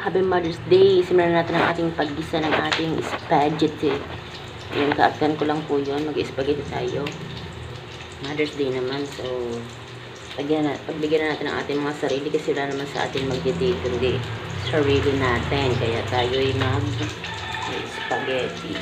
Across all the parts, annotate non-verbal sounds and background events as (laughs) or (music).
Happy Mother's Day! Simulan natin ang ating paggisa ng ating spaghetti. Ayan, kaatkan ko lang po yun. Mag-spaghetti tayo. Mother's Day naman, so pagyan pagbigyan na natin ang ating mga sarili kasi wala naman sa ating mag-date, kundi sarili natin. Kaya tayo ay mag spaghetti.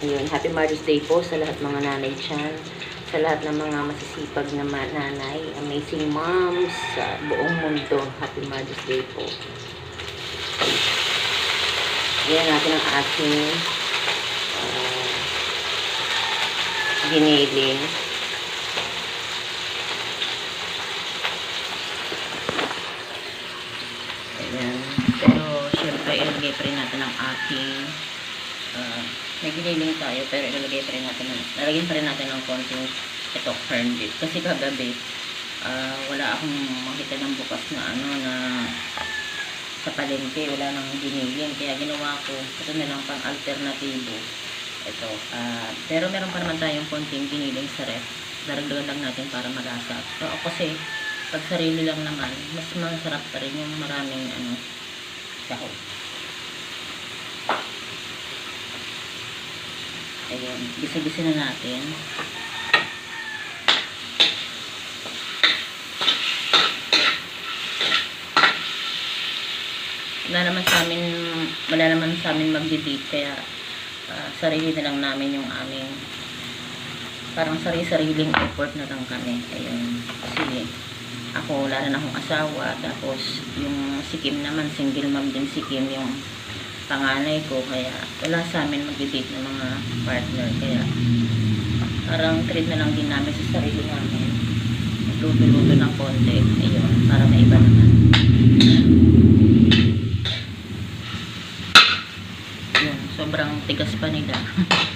Ayun, Happy Mother's Day po sa lahat mga nanay dyan. Sa lahat ng mga masisipag na nanay. Amazing moms sa buong mundo. Happy Mother's Day po. Ayan natin ang ating uh, giniling. Ayan. Pero, syempre, ilagay pa rin natin ang ating uh, may tayo, pero ilalagay pa rin natin, ng- lalagyan pa rin natin ng konting ito, corned beef. Kasi kagabi, ah, wala akong makita ng bukas na ano, na sa palengke, wala nang giniling. Kaya ginawa ko, ito na lang pang alternatibo. Ito. ah, pero meron pa naman tayong konting giniling sa ref. Daragdagan lang natin para malasa. So, kasi, pag sarili lang naman, mas masarap pa rin yung maraming ano, sahog. Ayan, gisa-gisa na natin. Wala naman sa amin, wala naman sa amin magdi-date kaya ah, sarili na lang namin yung aming parang sarili-sariling effort na lang kami. Ayun, kasi ako wala na akong asawa tapos yung si Kim naman single mom din si Kim yung panganay ko kaya wala sa amin mag-date ng mga partner. Kaya parang treat na lang din namin sa sarili namin. Luto-luto ng konti. Ayun para maiba naman. Yun sobrang tigas pa nila (laughs)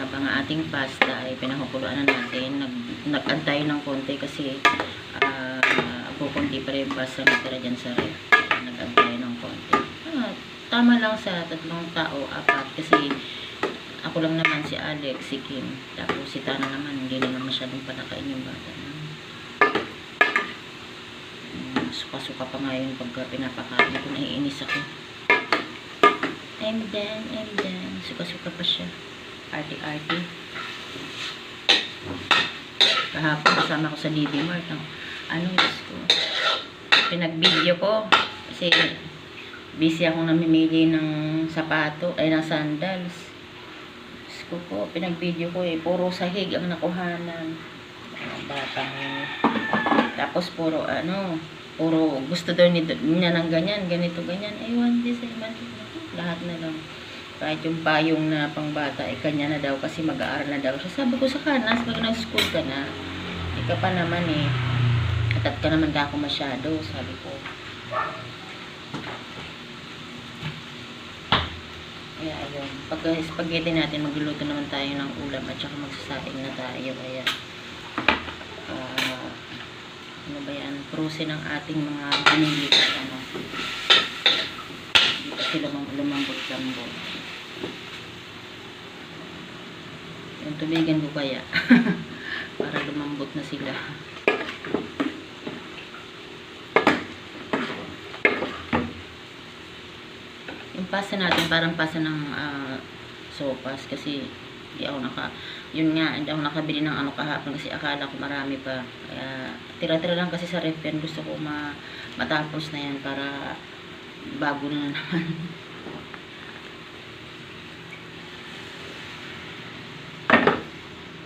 habang ang ating pasta ay pinakukuluan na natin. Nag, nag-antay ng konti kasi uh, kukunti pa rin yung pasta na tira dyan sa ref. Nag-antay ng konti. Ah, tama lang sa tatlong tao apat. Kasi ako lang naman si Alex, si Kim. Tapos si Tana naman hindi naman masyadong panakain yung bata Mm, suka-suka pa nga yun pagka pinapakain ko. Naiinis ako. I'm done, I'm done. Suka-suka pa siya arty-arty. Kahapon kasama ko sa DD Mart. Ang, gusto ko? Pinag-video ko. Kasi busy akong namimili ng sapato, ay ng sandals. Gusto ko po, pinag-video ko eh. Puro sahig ang nakuhanan. Ang batang. Tapos puro ano, puro gusto daw ni, niya ng ganyan, ganito, ganyan. Aywan, di sa iba. Lahat na lang kahit yung payong na pangbata, eh, kanya na daw kasi mag-aaral na daw siya. Sabi ko sa kanas, pag nag-school ka na, ika pa naman eh, atat ka naman ako masyado, sabi ko. Kaya ayun, pag spaghetti natin, magluluto naman tayo ng ulam at saka magsasaing na tayo. Kaya, ah, ano ba yan, prusin ng ating mga binili ano, hindi kasi lumambot-lambot. Yung tubigan ko kaya. (laughs) Para lumambot na sila. Yung pasta natin, parang pasta ng ah, sopas. Kasi, di ako naka, yun nga, hindi ako nakabili ng ano kahapon kasi akala ko marami pa. Kaya, tira-tira lang kasi sa ref yan. Gusto ko ma matapos na yan para bago na naman. (laughs)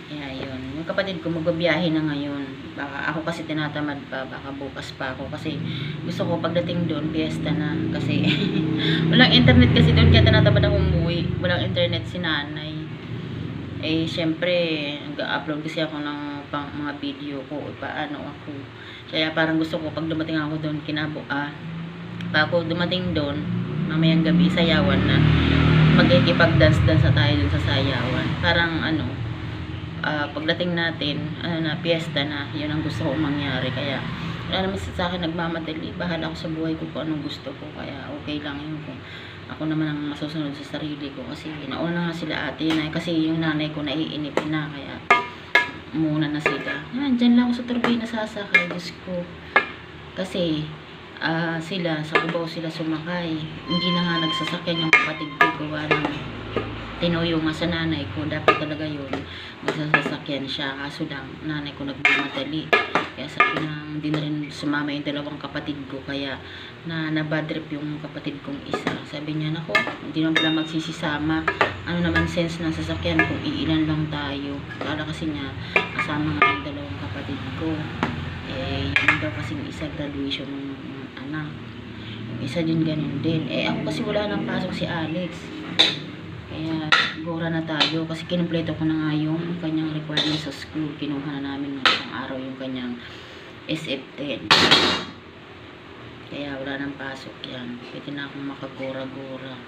Kaya yun. Yung kapatid ko magbabiyahe na ngayon. Baka ako kasi tinatamad pa. Baka bukas pa ako. Kasi gusto ko pagdating doon, fiesta na. Kasi (laughs) walang internet kasi doon. Kaya tinatamad ako umuwi. Walang internet si nanay. Eh, syempre, nag-upload kasi ako ng pang, mga video ko. Paano ako. Kaya parang gusto ko pag dumating ako doon, kinabo, ah, ako dumating doon, mamayang gabi, sayawan na. Magkikipag-dance-dance na tayo dun sa sayawan. Parang ano, ah, pagdating natin, ano na, piyesta na, yun ang gusto kong mangyari. Kaya, wala naman sa akin nagmamadali. Bahala ako sa buhay ko kung anong gusto ko. Kaya, okay lang yun. Kung ako naman ang masusunod sa sarili ko kasi nauna nga sila ate na kasi yung nanay ko naiinip na kaya muna na sila. Yan, dyan lang ako sa turbina sasakay, Diyos ko. Kasi, ah sila, sa Cubao sila sumakay. Hindi na nga nagsasakyan yung kapatid ko, gawa ng tinuyo nga sa nanay ko. Dapat talaga yun, magsasakyan siya. Kaso lang, nanay ko nagmamadali. Kaya sabi na, hindi na rin sumama yung dalawang kapatid ko. Kaya, na nabad trip yung kapatid kong isa. Sabi niya, nako, hindi naman pala magsisisama. Ano naman sense ng sasakyan kung iilan lang tayo. Kala kasi niya, kasama nga yung dalawang kapatid ko. Eh, yun daw kasing isa graduation ng anak. Isa din ganun din. Eh, ako kasi wala nang pasok si Alex. Kaya, gora na tayo. Kasi kinumpleto ko na nga yung kanyang requirements sa school. Kinuha na namin ng isang araw yung kanyang SF10. Kaya wala nang pasok yan. Pwede na akong makagora-gora.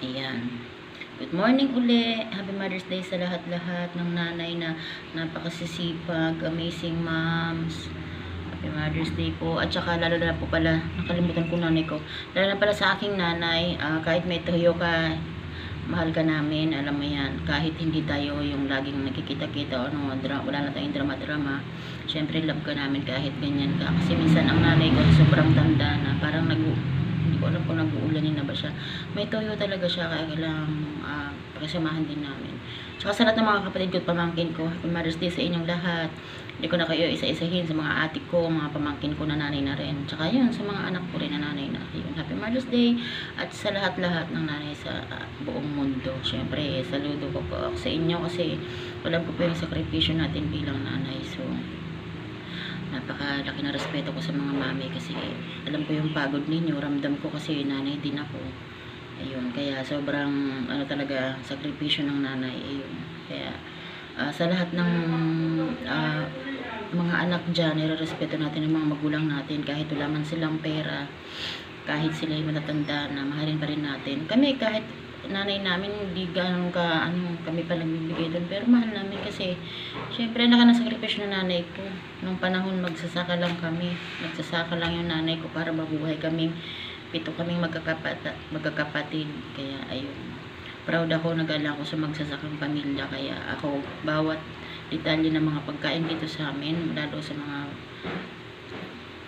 Ayan. Good morning uli. Happy Mother's Day sa lahat-lahat ng nanay na napakasisipag, amazing moms. Happy Mother's Day po. At saka lalo na po pala, nakalimutan ko nanay ko. Lalo na pala sa aking nanay, ah, kahit may tuyo ka, mahal ka namin, alam mo yan. Kahit hindi tayo yung laging nakikita-kita o ano, wala na tayong drama-drama. Siyempre, love ka namin kahit ganyan ka. Kasi minsan ang nanay ko sobrang tanda na parang nag hindi ko alam kung nag-uulanin na ba siya. May toyo talaga siya, kaya kailangan uh, pakisamahan din namin. Tsaka sa lahat ng mga kapatid ko at pamangkin ko, Happy Mother's Day sa inyong lahat. Hindi ko na kayo isa-isahin sa mga atik ko, mga pamangkin ko na nanay na rin. Tsaka yun, sa mga anak ko rin na nanay na. Yun, Happy Mother's Day. At sa lahat-lahat ng nanay sa ah, buong mundo. Siyempre, saludo ko po ako sa inyo kasi alam ko po yung sakripisyo natin bilang nanay. So, napakalaki na respeto ko sa mga mami kasi alam ko yung pagod ninyo, ramdam ko kasi nanay din ako. Ayun, kaya sobrang ano talaga sakripisyo ng nanay. Ayun. Kaya ah, sa lahat ng ah, mga anak dyan, nire-respeto natin ang mga magulang natin kahit wala man silang pera, kahit sila ay matatanda na mahalin pa rin natin. Kami kahit nanay namin hindi ganun ka ano kami pa nagbibigay doon. Pero mahal namin kasi syempre naka nasakripisyo na nanay ko. Nung panahon magsasaka lang kami. Magsasaka lang yung nanay ko para mabuhay kami pito kaming magkakapatid, magkakapatid. Kaya ayun. Proud ako nagala ako sa magsasakang pamilya. Kaya ako bawat detalye ng mga pagkain dito sa amin lalo sa mga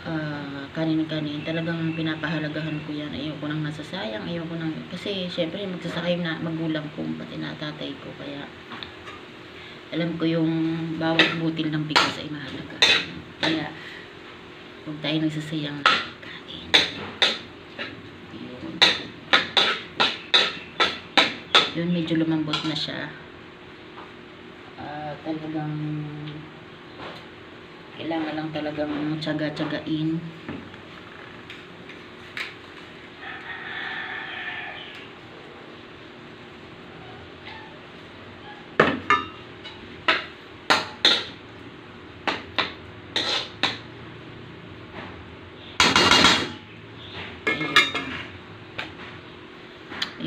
ah, kanin-kanin. Talagang pinapahalagahan ko yan. Ayoko nang nasasayang. Ayoko nang kasi syempre magsasakay na magulang ko pati na tatay ko. Kaya alam ko yung bawat butil ng bigas ay mahalaga. Kaya huwag tayo nagsasayang ng pagkain yun yun medyo lumambot na siya. Ah, talagang kailangan lang talagang tsaga-tsagain.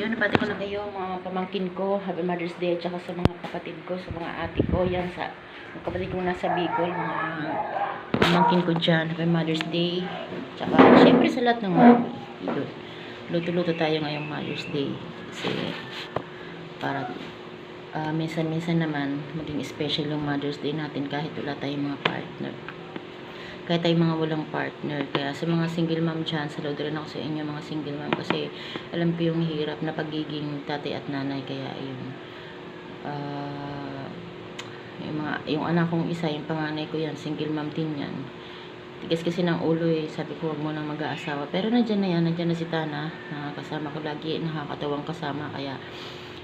Ayun, napati ko na kayo mga pamangkin ko. Happy Mother's Day. Tsaka sa mga kapatid ko, sa mga ate ko. Yan, sa mga kapatid ko nasa Bicol. Mga pamangkin ko dyan. Happy Mother's Day. Tsaka, syempre sa lahat ng mga yun. Luto-luto tayo ngayong Mother's Day. Kasi, para ah, minsan-minsan naman, maging special yung Mother's Day natin kahit wala tayong mga partner kahit tayo mga walang partner. Kaya sa mga single mom dyan, saludo rin ako sa inyo mga single mom kasi alam ko yung hirap na pagiging tatay at nanay. Kaya yun. Ah, yung, mga, yung anak kong isa, yung panganay ko yan, single mom din yan. Tigas kasi ng ulo eh. Sabi ko, huwag mo nang mag-aasawa. Pero nandyan na yan, nandyan na si Tana. Nakakasama ko lagi, nakakatawang kasama. Kaya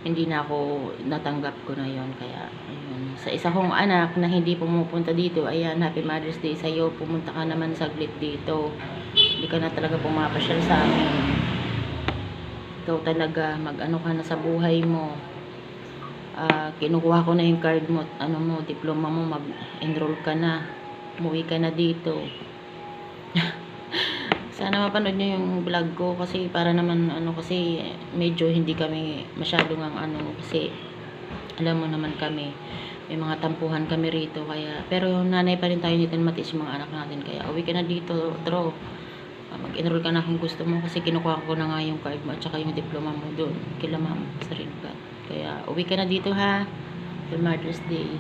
hindi na ako natanggap ko na yon kaya ayun. sa isa kong anak na hindi pumupunta dito ayan happy mother's day sa iyo pumunta ka naman saglit dito. Hindi ka na talaga pumapasyal sa amin. Ikaw talaga mag ano ka na sa buhay mo. Ah, kinukuha ko na yung card mo ano mo diploma mo mag enroll ka na. Umuwi ka na dito (laughs) sana mapanood nyo yung vlog ko kasi para naman ano kasi medyo hindi kami masyadong ang ano kasi alam mo naman kami, may mga tampuhan kami rito. Kaya, pero nanay pa rin tayo dito na matiis yung mga anak natin. Kaya, uwi ka na dito, Tro. Ah, Mag-enroll ka na kung gusto mo kasi kinukuha ko na nga yung card mo at saka yung diploma mo doon kila ma'am sa Rincat. Kaya, uwi ka na dito ha. For Mother's Day.